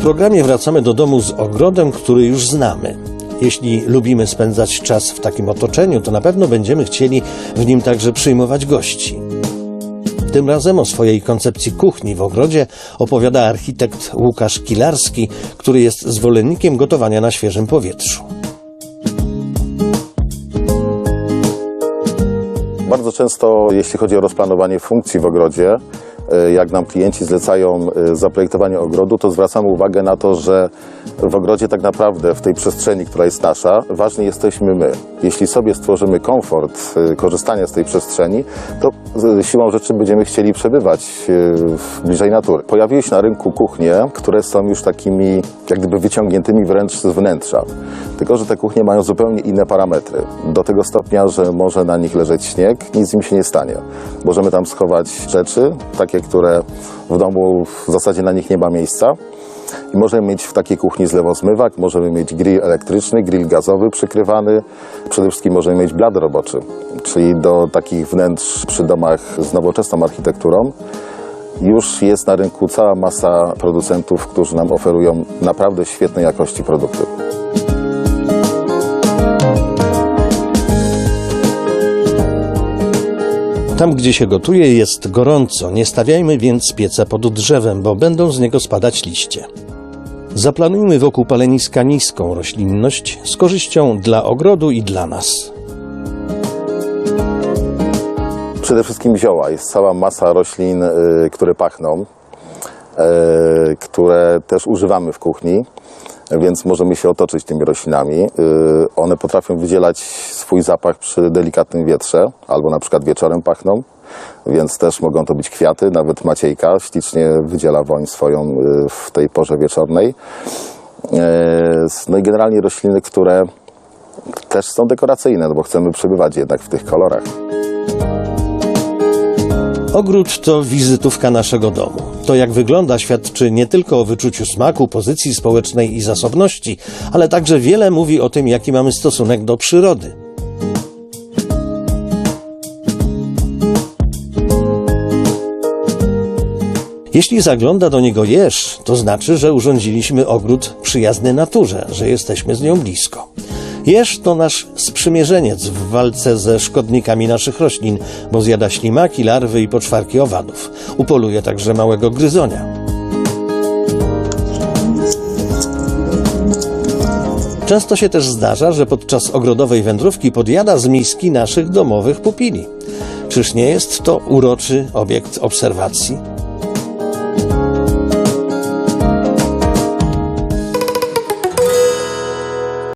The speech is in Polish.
programie wracamy do domu z ogrodem, który już znamy. Jeśli lubimy spędzać czas w takim otoczeniu, to na pewno będziemy chcieli w nim także przyjmować gości. Tym razem o swojej koncepcji kuchni w ogrodzie opowiada architekt Łukasz Kilarski, który jest zwolennikiem gotowania na świeżym powietrzu. Bardzo często, jeśli chodzi o rozplanowanie funkcji w ogrodzie, e, jak nam klienci zlecają e, zaprojektowanie ogrodu, to zwracamy uwagę na to, że w ogrodzie tak naprawdę, w tej przestrzeni, która jest nasza, ważni jesteśmy my. Jeśli sobie stworzymy komfort e, korzystania z tej przestrzeni, to siłą rzeczy będziemy chcieli przebywać e, bliżej natury. Pojawiły się na rynku kuchnie, które są już takimi jak gdyby wyciągniętymi wręcz z wnętrza. Tylko, że te kuchnie mają zupełnie inne parametry. Do tego stopnia, że może na nich leżeć śnieg, nic im się nie stanie. Możemy tam schować rzeczy, takie, które w domu w zasadzie na nich nie ma miejsca. I możemy mieć w takiej kuchni zlewozmywak, możemy mieć grill elektryczny, grill gazowy przykrywany. Przede wszystkim możemy mieć blad roboczy, czyli do takich wnętrz przy domach z nowoczesną architekturą. Już jest na rynku cała masa producentów, którzy nam oferują naprawdę świetnej jakości produkty. Tam, gdzie się gotuje, jest gorąco. Nie stawiajmy więc pieca pod drzewem, bo będą z niego spadać liście. Zaplanujmy wokół paleniska niską roślinność z korzyścią dla ogrodu i dla nas. Przede wszystkim zioła. Jest cała masa roślin, y, które pachną, y, które też używamy w kuchni, więc możemy się otoczyć tymi roślinami. Y, one potrafią wydzielać swój zapach przy delikatnym wietrze, albo na przykład wieczorem pachną, więc też mogą to być kwiaty, nawet maciejka ślicznie wydziela woń swoją y, w tej porze wieczornej. Y, No i generalnie rośliny, które też są dekoracyjne, no bo chcemy przebywać jednak w tych kolorach. Ogród to wizytówka naszego domu. To jak wygląda świadczy nie tylko o wyczuciu smaku, pozycji społecznej i zasobności, ale także wiele mówi o tym, jaki mamy stosunek do przyrody. Jeśli zagląda do niego jeż, to znaczy, że urządziliśmy ogród przyjazny naturze, że jesteśmy z nią blisko. Jeż to nasz sprzymierzeniec w walce ze szkodnikami naszych roślin, bo zjada ślimaki, larwy i poczwarki owadów. Upoluje także małego gryzonia. Często się też zdarza, że podczas ogrodowej wędrówki podjada z miski naszych domowych pupili. Czyż nie jest to uroczy obiekt obserwacji?